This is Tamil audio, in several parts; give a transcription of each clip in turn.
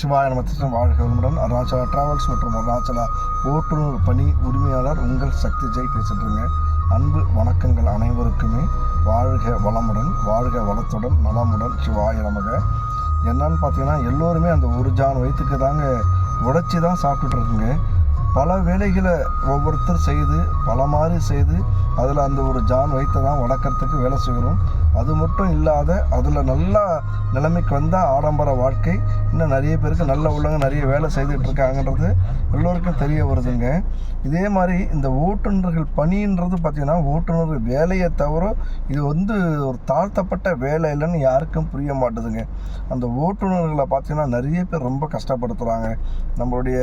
சிவாய நமத்திற்கும் வாழ்க வளமுடன். அருணாச்சலா டிராவல்ஸ் மற்றும் அருணாச்சலா ஓட்டுநர் பணி உரிமையாளர் உங்கள் சக்தி ஜெய் பேசிட்டுருங்க அன்பு வணக்கங்கள் அனைவருக்குமே வாழ்க வளமுடன் வாழ்க வளத்துடன் நலமுடன் சிவாய நமக. என்னன்னு பார்த்தீங்கன்னா எல்லோருமே அந்த ஒரு ஜான் வயிற்றுக்கு தாங்க உடைச்சி தான் சாப்பிட்டுட்டு இருக்குங்க. பல வேலைகளை ஒவ்வொருத்தர் செய்து பல மாதிரி செய்து அதில் அந்த ஒரு ஜான் வயிற்றை தான் வளர்க்குறதுக்கு வேலை செய்கிறோம். அது மட்டும் இல்லாத அதில் நல்லா நிலைமைக்கு வந்தால் ஆடம்பர வாழ்க்கை இன்னும் நிறைய பேருக்கு நல்ல உள்ளவங்க நிறைய வேலை செய்துட்டு இருக்காங்கன்றது எல்லோருக்கும் தெரிய வருதுங்க. இதே மாதிரி இந்த ஓட்டுநர்கள் பணின்றது பார்த்திங்கன்னா ஓட்டுநர் வேலையை தவிர இது வந்து ஒரு தாழ்த்தப்பட்ட வேலை இல்லைன்னு யாருக்கும் புரிய மாட்டுதுங்க. அந்த ஓட்டுநர்களை பார்த்தீங்கன்னா நிறைய பேர் ரொம்ப கஷ்டப்படுத்துகிறாங்க நம்மளுடைய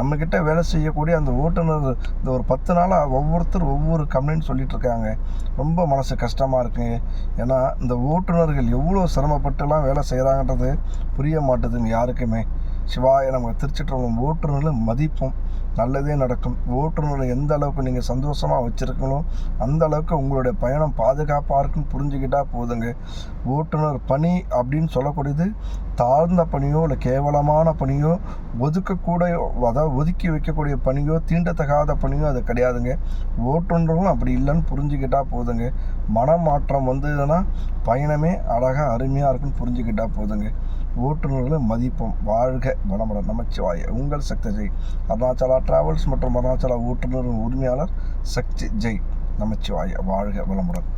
நம்மக்கிட்ட வேலை செய்ய செய்யக்கூடிய அந்த ஓட்டுநர் இந்த ஒரு பத்து நாளாக ஒவ்வொருத்தர் ஒவ்வொரு கம்ப்ளைண்ட் சொல்லிட்டு இருக்காங்க ரொம்ப மனசு கஷ்டமாக இருக்குங்க ஏன்னா இந்த ஓட்டுநர்கள் எவ்வளோ சிரமப்பட்டுலாம் வேலை செய்கிறாங்கன்றது புரிய மாட்டுதுங்க யாருக்குமே. சிவாய நம்ம திருச்சிற்றம்பலம் ஓட்டுநர்கள் மதிப்போம். நல்லதே நடக்கும். ஓட்டுநர்களை எந்த அளவுக்கு நீங்கள் சந்தோஷமாக வச்சுருக்கீங்களோ அந்த அளவுக்கு உங்களுடைய பயணம் பாதுகாப்பாக இருக்குன்னு புரிஞ்சுக்கிட்டால் போதுங்க. ஓட்டுநர் பணி அப்படின்னு சொல்லக்கூடியது தாழ்ந்த பணியோ இல்லை கேவலமான பணியோ ஒதுக்கக்கூட அதாவது ஒதுக்கி வைக்கக்கூடிய பணியோ தீண்டத்தகாத பணியோ அது கிடையாதுங்க. ஓட்டுநர்களும் அப்படி இல்லைன்னு புரிஞ்சுக்கிட்டால் போதுங்க. மனமாற்றம் வந்ததுன்னா பயணமே அழகாக அருமையாக இருக்குன்னு புரிஞ்சுக்கிட்டால் போதுங்க. ஓட்டுநர்களை மதிப்போம் வாழ்க வளமுடன். நமச்சிவாய. உங்கள் சக்தி ஜெய். அருணாச்சலா டிராவல்ஸ் மற்றும் அருணாச்சலா ஓட்டுநரின் உரிமையாளர் சக்தி ஜெய். நமச்சிவாய. வாழ்க வளமுடன்.